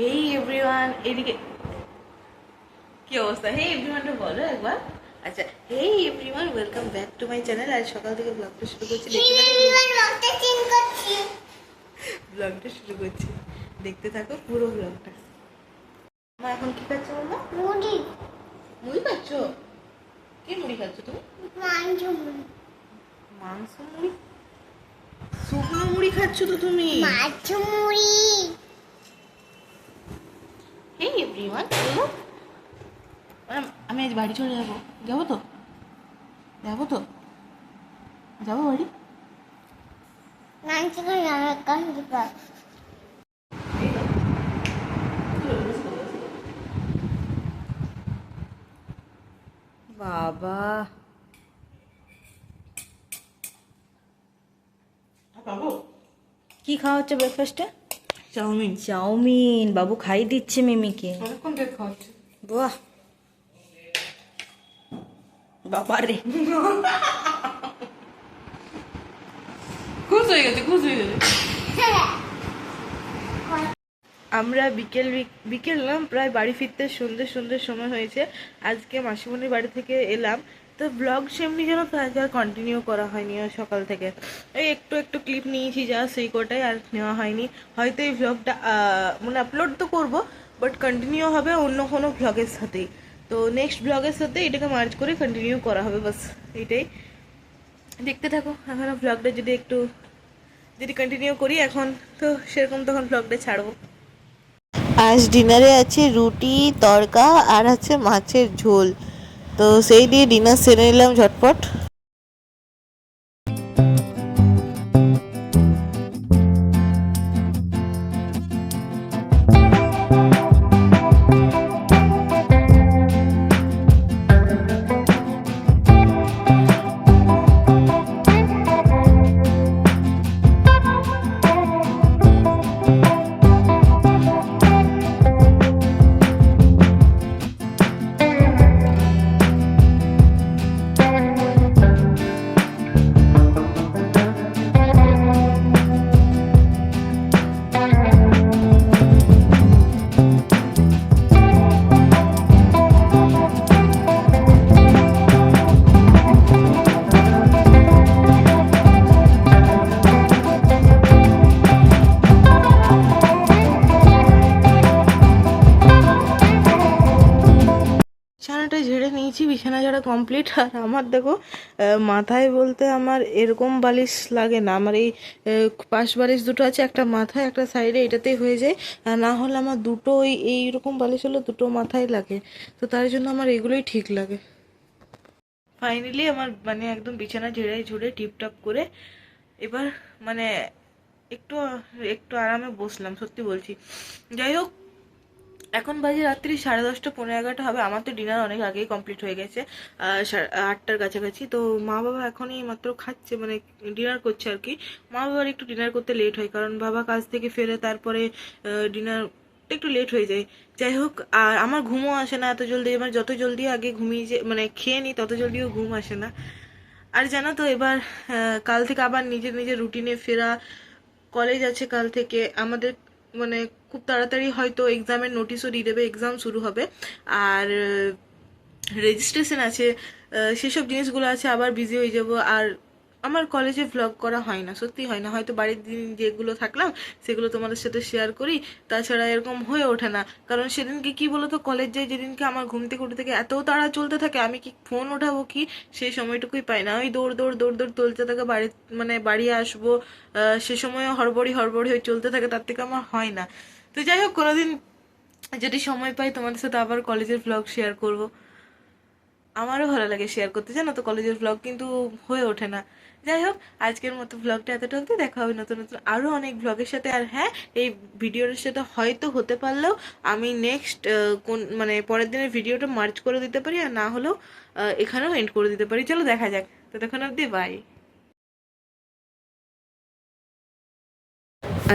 হেই everyone এদিকে কি অবস্থা? হেই এভরিওয়ানটা বলো একবার। আচ্ছা hey everyone welcome back to my channel সকাল থেকে ব্লগটা শুরু করছি। ব্লগটা শুরু করছি। দেখতে থাকো পুরো ব্লগটা মা এখন কি খাচ্ছ মুড়ি। খাচ্ছ? কি মুড়ি খাচ্ছ তুমি? মাংস মুড়ি। শুকনো মুড়ি খাচ্ছ তো তুমি? ম্যাডাম আমি আজ বাড়ি চলে যাব। যাব তো? যাব তো? যাব বাড়ি? বাবা। কি খাওয়া হচ্ছে ব্রেকফাস্টে চাউমিন। চাউমিন বাবু খাই দিচ্ছে মিমিকে। অনেকক্ষণ থেকে খাওয়াচ্ছে। বাহ। বাবা রে খুশ হয়ে গেছে খুশ হয়ে গেছে। আমরা বিকেল বিকেল না প্রায় বাড়ি ফিরতে সন্ধ্যে সন্ধ্যের সময় হয়েছে। আজকে মাসিমণির বাড়ি থেকে এলাম। তো ব্লগ সেমনি যেন আর কন্টিনিউ করা হয়নি সকাল থেকে। এই একটু একটু ক্লিপ নিয়েছি যা সেই কোটাই আর নেওয়া হয়নি। হয়তো এই ব্লগটা মানে আপলোড তো করব বাট কন্টিনিউ হবে অন্য কোনো ব্লগের সাথেই। তো নেক্সট ব্লগের সাথে এটাকে মার্চ করে কন্টিনিউ করা হবে, বাস এটাই। দেখতে থাকো এখনও ব্লগটা যদি একটু, যদি কন্টিনিউ করি এখন, তো সেরকম তখন ব্লগটা ছাড়বো। আজ ডিনারে আছে রুটি তড়কা আর আছে মাছের ঝোল। তো সেই দিয়ে ডিনার সেরে নিলাম ঝটপট। বিছানাটা ঝেড়ে নিয়েছি, বিছানা ঝাড়া কমপ্লিট আর আমার দেখো মাথায় বলতে আমার এরকম বালিশ লাগে না। আমার এই পাশ বালিশ দুটো আছে, একটা মাথায়, একটা সাইডে এটাতেই হয়ে যায়। আর না হলে আমার দুটো ওই এইরকম বালিশ হলে দুটো মাথায় লাগে। তো তার জন্য আমার এগুলোই ঠিক লাগে। ফাইনালি আমার মানে একদম বিছানা ঝেড়ে ঝুড়ে টিপটাপ করে এবার মানে একটু একটু আরামে বসলাম, সত্যি বলছি। যাই হোক এখন বাজে রাত্রি সাড়ে দশটা, পনেরো এগারোটা হবে। আমার তো ডিনার অনেক আগেই কমপ্লিট হয়ে গেছে আটটার কাছাকাছি। তো মা বাবা এখনই মাত্র খাচ্ছে মানে ডিনার করছে আর কি। মা বাবার একটু ডিনার করতে লেট হয়, কারণ বাবা কাজ থেকে ফেরে তারপরে ডিনার একটু লেট হয়ে যায়। যাই হোক, আর আমার ঘুমও আসে না এত জলদি। আমার যত জলদি আগে ঘুমিয়ে যে মানে খেয়ে নিই তত জলদিও ঘুম আসে না। আর জানো তো, এবার কাল থেকে আবার নিজের নিজের রুটিনে ফেরা। কলেজ আছে কাল থেকে। আমাদের মানে খুব তাড়াতাড়ি হয়তো এক্সামের নোটিশও দিয়ে দেবে এক্সাম শুরু হবে। আর রেজিস্ট্রেশন আছে সেসব জিনিসগুলো আছে, আবার বিজি হয়ে যাব। আর আমার কলেজে ভ্লগ করা হয় না সত্যি হয় না। হয়তো বাড়ির দিন যেগুলো থাকলাম, সেগুলো তোমাদের সাথে শেয়ার করি, তাছাড়া এরকম হয়ে ওঠে না। কারণ সেদিনকে কি বলতো কলেজ যাই যেদিনকে আমার ঘুম থেকে উঠে থেকে এত তাড়া চলতে থাকে, আমি কি ফোন ওঠাবো কি? সেই সময়টুকুই পাই না। ওই দৌড় দৌড় দৌড় দৌড় চলতে থাকে, বাড়ি মানে বাড়ি আসব সে সময় হড়বড়ি হড়বড়ি হয়ে চলতে থাকে, তার থেকে আমার হয় না। তো যাই হোক, কোনোদিন যদি সময় পাই, তোমাদের সাথে আবার কলেজের ভ্লগ শেয়ার করব। আমারও ভালো লাগে শেয়ার করতে, জানো তো? কলেজের ব্লগ কিন্তু হয়ে ওঠে না। যাই হোক, আজকের মতো ব্লগটা এতটা অবধি। দেখা হবে নতুন নতুন আরও অনেক ব্লগের সাথে। আর হ্যাঁ এই ভিডিওর সাথে হয়তো হতে পারলেও আমি নেক্সট কোন মানে পরের দিনের ভিডিওটা মার্চ করে দিতে পারি। আর না হলেও এখানেও এন্ড করে দিতে পারি। চলো দেখা যাক। ততক্ষণ অবধি বাই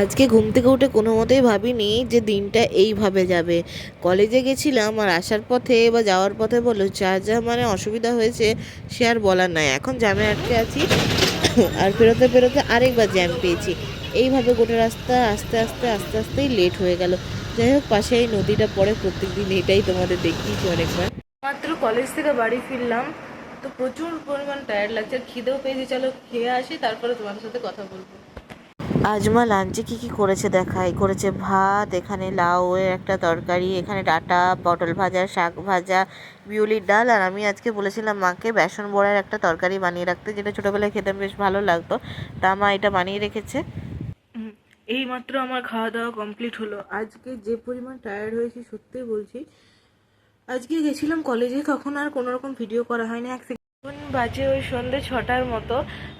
আজকে ঘুম থেকে উঠে কোনো মতেই ভাবিনি যে দিনটা এইভাবে যাবে। কলেজে গেছিলাম আর আসার পথে বা যাওয়ার পথে বলো যা যা মানে অসুবিধা হয়েছে সে আর বলার নাই। এখন জ্যামে আটকে আছি আর বেরোতে বেরোতে আরেকবার জ্যাম পেয়েছি। এইভাবে গোটা রাস্তা আস্তে আস্তে আস্তে আস্তেই লেট হয়ে গেল। যাই হোক, পাশে এই নদীটা পড়ে প্রত্যেকদিন, এটাই তোমাদের দেখিয়েছি অনেকবার। মাত্র কলেজ থেকে বাড়ি ফিরলাম, তো প্রচুর পরিমাণ টায়ার্ড লাগছে। আর খিদেও পেয়েছি। চলো খেয়ে আসি, তারপরে তোমার সাথে কথা বলব। আজ মা লাঞ্চে কি কি করেছে দেখাই? করেছে ভাত এখানে লাউ এর একটা তরকারি এখানে ডাটা পটল ভাজা শাক ভাজা বিউলির ডাল। আর আমি আজকে বলেছিলাম মাকে বেসন বড়ার একটা তরকারি বানিয়ে রাখতে যেটা ছোটোবেলায় খেতে বেশ ভালো লাগতো। তা মা এটা বানিয়ে রেখেছে। হুম, এই মাত্র আমার খাওয়া দাওয়া কমপ্লিট হলো। আজকে যে পরিমাণ টায়ার্ড হয়েছি সত্যি বলছি আজকে গেছিলাম কলেজে তখন আর কোনো রকম ভিডিও করা হয়নি। এক সেকেন্ড বাজে ওই সন্ধ্যে ছটার মতো।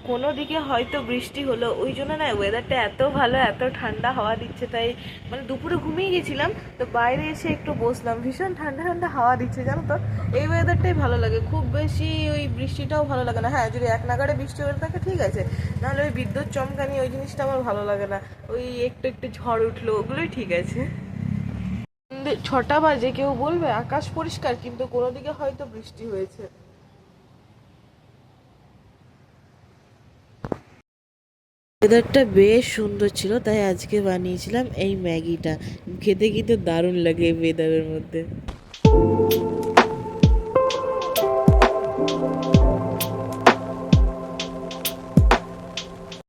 কোনো দিকে হয়তো বৃষ্টি হলো, ওই জন্য না ওয়েদারটা এত ভালো, এত ঠান্ডা হাওয়া দিচ্ছে, তাই মানে দুপুরে ঘুমিয়ে গেছিলাম, তো বাইরে এসে একটু বসলাম। ভীষণ ঠান্ডা ঠান্ডা হাওয়া দিচ্ছে, জানো তো? এই ওয়েদারটাই ভালো লাগে। খুব বেশি ওই বৃষ্টিটাও ভালো লাগে না। হ্যাঁ যদি এক নাগাড়ে বৃষ্টি হয়ে থাকে, ঠিক আছে। নাহলে ওই বিদ্যুৎ চমকানি ওই জিনিসটা আমার ভালো লাগে না। ওই একটু একটু ঝড় উঠল, ওগুলোই ঠিক আছে। ছটা বাজে, কেউ বলবে, আকাশ পরিষ্কার, কিন্তু কোনো দিকে হয়তো বৃষ্টি হয়েছে। ওয়েদারটা বেশ সুন্দর ছিল, তাই আজকে বানিয়েছিলাম এই ম্যাগিটা। খেতে কিন্তু দারুণ লাগে এই ওয়েদারের মধ্যে।